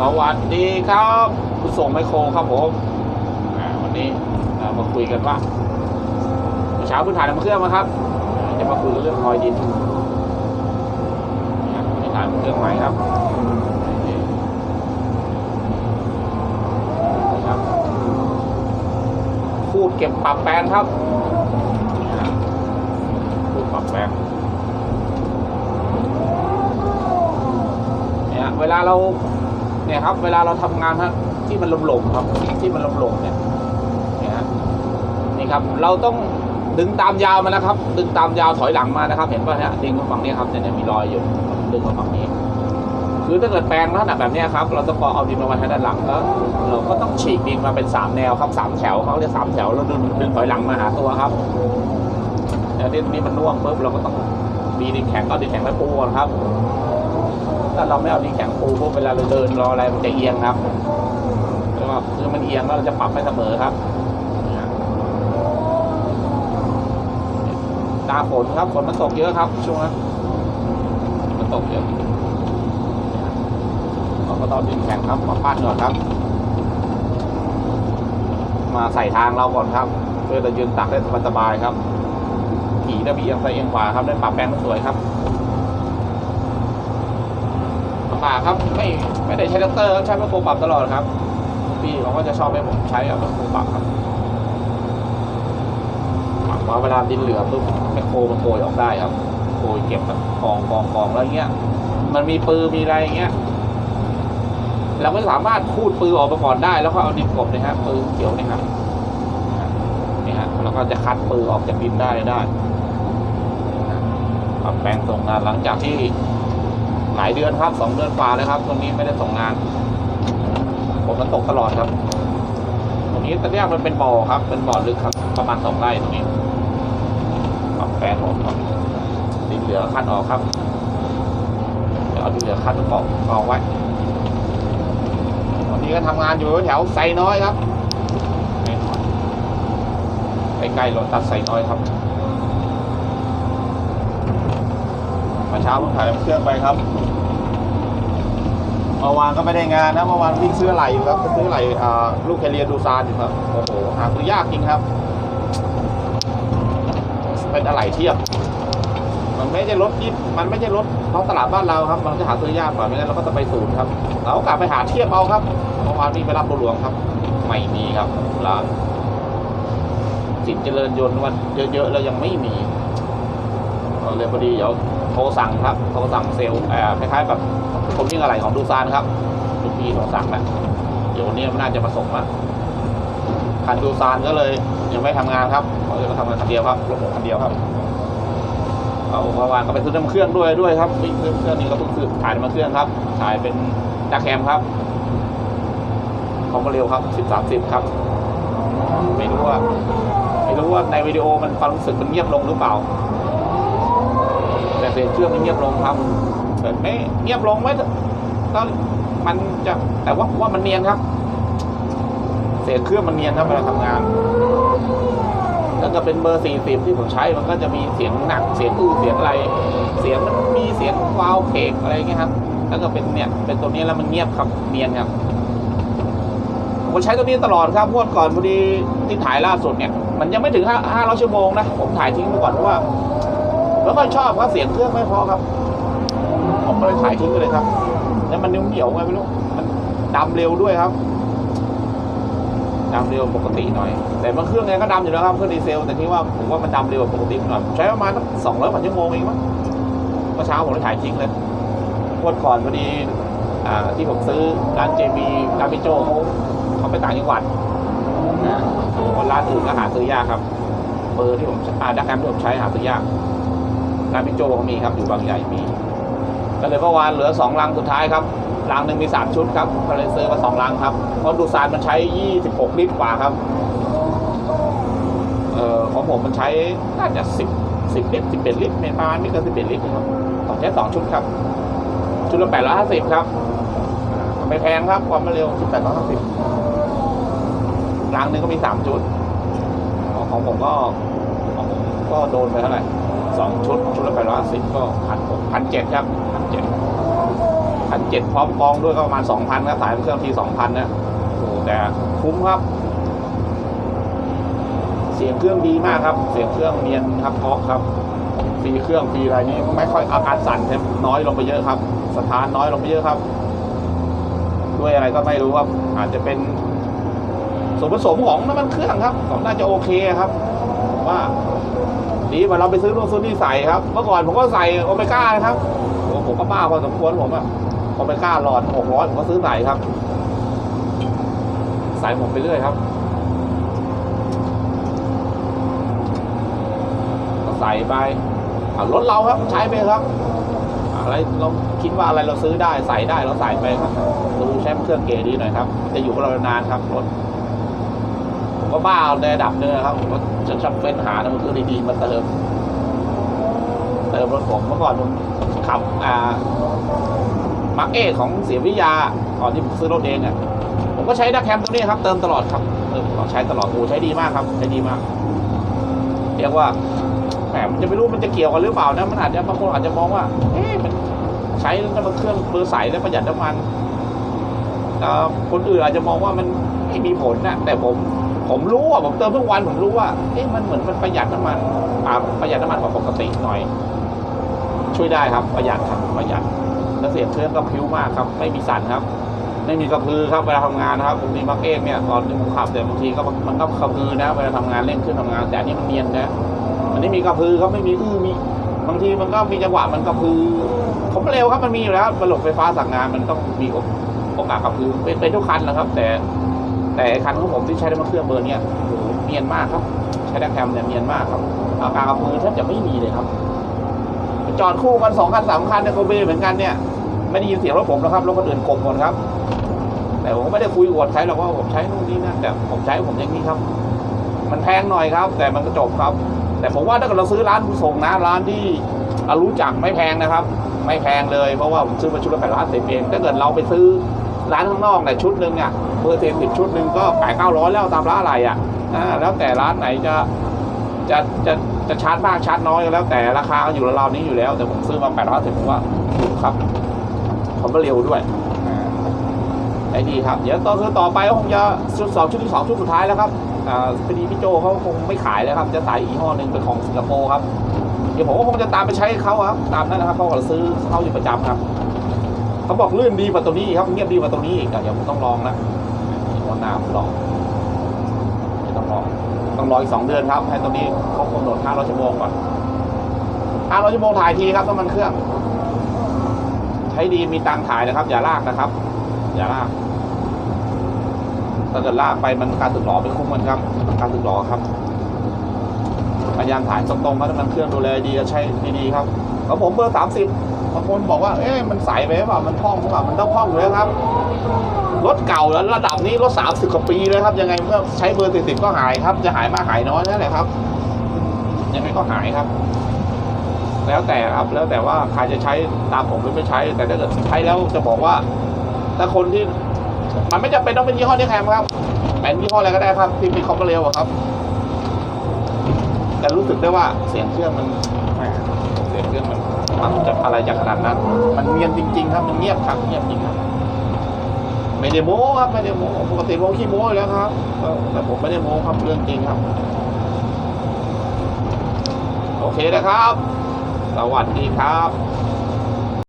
สวัสดีครับคุณส่งไมโครครับผมวันนี้เรามาคุยกันว่าเช้าพื้นฐานน้ำเครื่องมาครับจะมาคุยเรื่องคอยดินพื้นฐานเครื่องใหม่ครับพูดเก็บปรับแปลงครับพูดปรับแปลงเนี่ยเวลาเรา เนี่ยครับ เวลาเราทำงานฮะที่มันหลงๆครับที่มันหลงๆเนี่ยนี่ฮะนี่ครับ เราต้องดึงตามยาวมานะครับ ดึงตามยาวถอยหลังมานะครับ เห็นป่ะเนี่ยดึงมาฝั่งนี้ครับเนี่ยมีรอยอยู่ดึงมาฝั่งนี้คือถ้าเกิดแปลงลักษณะแบบนี้ครับเราต้องเอาดินมาไว้ทางด้านหลังแล้วเราก็ต้องฉีกดินมาเป็นสามแนวครับสามแถวเขาเรียกสามแถวแล้วดึงดึงถอยหลังมาหาตัวครับแล้วดินนี้มันน่วงปุ๊บเราก็ต้องมีดินแข็งก็ดินแข็งแล้วปูนครับ ถ้าเราไม่เอาดินแข็งปูปุ๊บเวลาเราเดินรออะไรมันจะเอียงครับแล้วก็คือมันเอียงแล้วเราจะปรับไม่เสมอครับตาฝนครับฝนมันตกเยอะครับ ช่วงนั้นมันตกเยอะเราก็ต้องดินแข็งครับมาปั้นก่อนครับ มาใส่ทางเราก่อนครับเพื่อจะยืนตักได้สบายๆครับขี่ได้บีเอียงซ้ายเอียงขวาครับได้ปรับแปลงสวยครับ ลำบากครับ ไม่ไม่ได้ใช้แท็กเตอร์ครับใช้แมคโครปรับตลอดครับ พี่เขาก็จะชอบให้ผมใช้เอาแมคโครปรับครับปรับว่าเวลาดินเหลือปุ๊บแมคโครมันโกยออกได้ครับโกยเก็บแบบกองกองกองแล้วเงี้ย มันมีปือมีอะไรอย่างเงี้ยเราไม่สามารถคูดปือออกมาก่อนได้ แล้วก็เอาดินกลบนะฮะปือเขียวนี่ครับนี่ฮะแล้วก็จะคัดปือออกจากดินได้ได้ปรับแปลงส่งงานหลังจากที่ายเดือนครับสองเดือนกว่าเลยครับตรงนี้ไม่ได้ส่งงานฝนมันตกตลอดครับ ตรงนี้ตอนแรกมันเป็นบ่อครับ เป็นบ่อลึกครับ ประมาณสองไร่ตรงนี้ปรับแปลงผมดินเหลือคัดออกครับเดี๋ยวเอาดินเหลือคัดกองกองไว้ตอนนี้ก็ทำงานอยู่แถวไซน้อยครับใกล้ๆรถตัดไซน้อยครับ เมื่อเช้าผมถ่ายเครื่องไปครับเมื่อวานก็ไม่ได้งานนะเมื่อวานวิ่งซื้อไหลอยู่ครับซื้อไหลลูกแคเรียดูซานอยู่ครับโอ้โหหาซื้อยากจริงครับ เป็นอะไรเทียบ มันไม่ใช่รถยิบมันไม่ใช่รถท้องตลาดบ้านเราครับ มันจะหาซื้อยากกว่าไม่งั้นเราก็จะไปศูนย์ครับ เรากลับไปหาเทียบเอาครับเมื่อวานมีไปรับบัวหลวงครับ ไม่มีครับร้านสินเจริญยนต์วันเยอะๆแล้วยังไม่มี เลยพอดีเดี๋ยวโทรสั่งครับโทรสั่งเซลล์เอ่อคล้ายๆแบบผมยิ่งอะไรของดูซานครับลูกพี่โทรสั่งแล้วเดี๋ยววันนี้มันน่าจะมาส่งมาคันดูซานก็เลยยังไม่ทำงานครับเขาจะมาทำงานคันเดียวครับรถผมคันเดียวครับเอาเมื่อวานก็ไปซื้อน้ำเครื่องด้วยด้วยครับซื้อเครื่องนี้ก็เพิ่งซื้อถ่ายมาเครื่องครับถ่ายเป็นจากแคมครับของมาเร็วครับสิบสามสิบครับ ไม่รู้ว่าไม่รู้ว่าในวิดีโอมันความรู้สึกมันเงียบลงหรือเปล่า เสียเครื่องมันเงียบลงครับเกิดไม่เงียบลงไหมก็มันจะแต่ว่าว่ามันเนียนครับเสียเครื่องมันเนียนครับเวลาทำงานแล้วก็เป็นเบอร์สี่สิบที่ผมใช้มันก็จะมีเสียงหนักเสียงอื้อเสียงอะไร เสียงมันมีเสียงวาวเพกอะไรเงี้ยครับแล้วก็เป็นเนี่ยเป็นตัวนี้แล้วมันเงียบครับเนียนครับผมใช้ตัวนี้ตลอดครับงวดก่อนพอดีที่ถ่ายล่าสุดเนี่ย มันยังไม่ถึงห้าห้าร้อยชั่วโมงนะผมถ่ายทิ้งไปก่อนเพราะว่า แล้วก็ชอบครับเสียงเครื่องไม่พอครับ ผมก็เลยขายทิ้งไปเลยครับแล้วมันเหนียวๆไงไม่รู้มันดำเร็วด้วยครับดำเร็วปกติหน่อย แต่เครื่องไงก็ดำอยู่แล้วครับเครื่องดีเซล แต่ที่ว่าผมว่ามันดำเร็วปกติหน่อยใช้ประมาณสักสองร้อยกว่าชั่วโมงเองมั้งเมื่อเช้าผมเลยขายทิ้งเลยงวดก่อนพอดีอ่าที่ผมซื้อร้านเจมีร้านพี่โจเขาเขาไปต่างจังหวัดนะคนร้านอื่นก็หาซื้อยากครับ เบอร์ที่ผมอ่าดักแคมที่ผมใช้หาซื้อยาก ร้านพี่โจเขามีครับอยู่บางใหญ่มีก็เลยเมื่อวานเหลือสองลังสุดท้ายครับลังหนึ่งมีสามชุดครับก็เลยซื้อมาสองลังครับเพราะดูซานมันใช้ยี่สิบหกลิตรกว่าครับเอ่อของผมมันใช้น่าจะสิบสิบลิตรสิบเอ็ดลิตรไม่ประมาณไม่เกินสิบเอ็ดลิตรครับต้องใช้สองชุดครับ ชุดละแปดร้อยห้าสิบครับไม่แพงครับความเร็วชุดแปดร้อยห้าสิบลังหนึ่งก็มีสามชุดของของผมก็ของผมก็โดนไปเท่าไหร่ สองชุด ชุดละแปดร้อยสิบก็พันหกพันเจ็ดครับพันเจ็ดพันเจ็ดพร้อมกองด้วยก็ประมาณสองพันครับสายเครื่องทีสองพันนะโอ้แต่คุ้มครับ เสียงเครื่องดีมากครับ เสียงเครื่องเนียนครับเพราะครับฟรีเครื่องฟรีอะไรนี้ไม่ค่อยอาการสั่นครับน้อยลงไปเยอะครับ สถานน้อยลงไปเยอะครับ ด้วยอะไรก็ไม่รู้ครับอาจจะเป็นส่วนผสมของน้ำมันเครื่องครับก็น่าจะโอเคครับ ว่า ดีกว่าเราไปซื้อนู่นซื้อนี่ใส่ครับ เมื่อก่อนผมก็ใส่โอเมก้านะครับผมก็บ้าพอสมควรผมอะโอเมก้าหลอดหกร้อยผมก็ซื้อใส่ครับ ใส่ผมไปเรื่อยครับก็ใส่ไปรถเราครับใช้ไปครับ อะไรเราคิดว่าอะไรเราซื้อได้ใส่ได้เราใส่ไปครับดูใช้เครื่องเกดีหน่อยครับ จะอยู่กับเรานานครับรถ ก็บ้าในระดับหนึงนะครับผมก็จะจำเป็นหาน้ำมันเครื่องดีๆมาเติมเติมรถผมเมื่อก่อนผมขับอ่ามาร์เอของเสียวิทยาก่อนที่ผมซื้อรถเองอะผมก็ใช้ดักแคมตัวนี้ครับ เติมตลอดครับเติมตลอดใช้ตลอดโอ้ใช้ดีมากครับ ใช้ดีมาก เรียกว่าแหมมันจะไม่รู้มันจะเกี่ยวกันหรือเปล่านะมันอาจจะบางคนอาจจะมองว่าเอ๊ะมันใช้น้ำมันเครื่องเบอร์ใสแล้วประหยัดน้ำมันคนอื่นอาจจะมองว่ามันไม่มีผลนะแต่ผม ผมรู้อะผมเติมทุกวันผมรู้ว่าเอ๊ะมันเหมือนมันประหยัดน้ำมันอ่าประหยัดน้ำมันกว่าปกติหน่อย ช่วยได้ครับประหยัดครับประหยัดแล้วเสียงเครื่องก็พิ้วมากครับ ไม่มีสั่นครับ ไม่มีกระพือครับเวลาทำงานนะครับผมมีมาเก็ตเนี่ยตอนที่ผมขับแต่บางทีก็มันก็กระพือนะเวลาทำงานเร่งขึ้นทำงาน แต่อันนี้มันเนียนนะอันนี้มีกระพือครับไม่มีอื้อมีบางทีมันก็มีจังหวะมันกระพือ ผมเร็วครับมันมีอยู่แล้วระบบไฟฟ้าสั่งงานมันต้องมีโอกาสกระพือเป็นเป็นทุกคันนะครับ แต่ แต่คันของผมที่ใช้น้ำมันเครื่องเบอร์เนี้ยเนียนมากครับ ใช้ดักแคมเนี่ยเนียนมากครับอาการกระพือแทบจะไม่มีเลยครับ จอดคู่กันสองคันสามคันเนี่ยโกเบเหมือนกันเนี่ยไม่ได้ยินเสียงรถผมนะครับรถคนอื่นกลบหมดครับ แต่ผมไม่ได้คุยอวดใครหรอกว่าผมใช้นู่นนี่นั่นแต่ผมใช้ผมอย่างนี้ครับ มันแพงหน่อยครับ แต่มันก็จบครับ แต่ผมว่าถ้าเกิดเราซื้อร้านผู้ส่งนะร้านที่เรารู้จักไม่แพงนะครับ ไม่แพงเลยเพราะว่าผมซื้อมาชุดละแปดร้อยสิบเองถ้าเกิดเราไปซื้อ ร้านข้างนอกเนี่ยชุดหนึ่งเนี่ยเบอร์เซนสิบชุดหนึ่งก็แปดเก้าร้อยแล้วตามร้านอะไรอะแล้วแต่ร้านไหนจะจะจะจะชาร์จมากชาร์จน้อยก็แล้วแต่ราคาอยู่ราวๆนี้อยู่แล้ว แต่ผมซื้อมาแปดร้อยสิบผมว่าถูกครับผมก็เร็วด้วยได้ดีครับ เดี๋ยวต่อคือต่อไปก็คงจะชุดสองชุดที่สองชุดสุดท้ายแล้วครับอ่าพอดีพี่โจเขาคงไม่ขายแล้วครับ จะใส่อีกห้อหนึ่งเป็นของสิงคโปร์ครับ เดี๋ยวผมก็คงจะตามไปใช้เขาครับ ตามนั้นนะครับเขาก็ซื้อเขาอยู่ประจำครับ เขาบอกลื่นดีกว่าตัวนี้ครับเงียบดีกว่าตัวนี้อีกอะเดี๋ยวผมต้องลองนะวันหน้าผมลองเดี๋ยวต้องลองต้องรออีกสองเดือนครับให้ตัวนี้ครบกำหนด500ชั่วโมงก่อน500ชั่วโมงถ่ายทีครับน้ำมันเครื่อง ใช้ดีมีตังถ่ายนะครับ อย่าลากนะครับ อย่าลากถ้าเกิดลากไปมันการสึกหลอไม่คุ้มมันครับการสึกหลอครับพยายามถ่ายตรงๆครับน้ำมันเครื่องดูแลดีใช้ดีๆครับของผมเบอร์สามสิบ บางคนบอกว่า เอ๊ะมันใสไปหรือเปล่า มันพร่องหรือเปล่า มันต้องพร่องอยู่แล้วครับ รถเก่าแล้วระดับนี้รถสามสิบกว่าปีเลยครับ ยังไงเมื่อใช้เบอร์สี่สิบก็หายครับ จะหายมากหายน้อยนั่นแหละครับ ยังไงก็หายครับ แล้วแต่ครับ แล้วแต่ว่าใครจะใช้ตามผมหรือไม่ใช้ แต่ถ้าเกิดใช้แล้วจะบอกว่าถ้าคนที่ มันไม่จำเป็นต้องเป็นยี่ห้อนี้แคมครับเป็นยี่ห้ออะไรก็ได้ครับ ที่มีคอมเร็วอะครับ แต่รู้สึกได้ว่าเสียงเครื่องมันแหมเสียงเครื่อง มันจะอะไรจากขนาดนั้น มันเงียบจริง ๆ ครับ มันเงียบครับเงียบจริงครับไม่ได้โม้ครับไม่ได้โม้ปกติโม้ขี้โม้อยู่แล้วครับแต่ผมไม่ได้โม้ครับเรื่องจริงครับ โอเคนะครับ สวัสดีครับ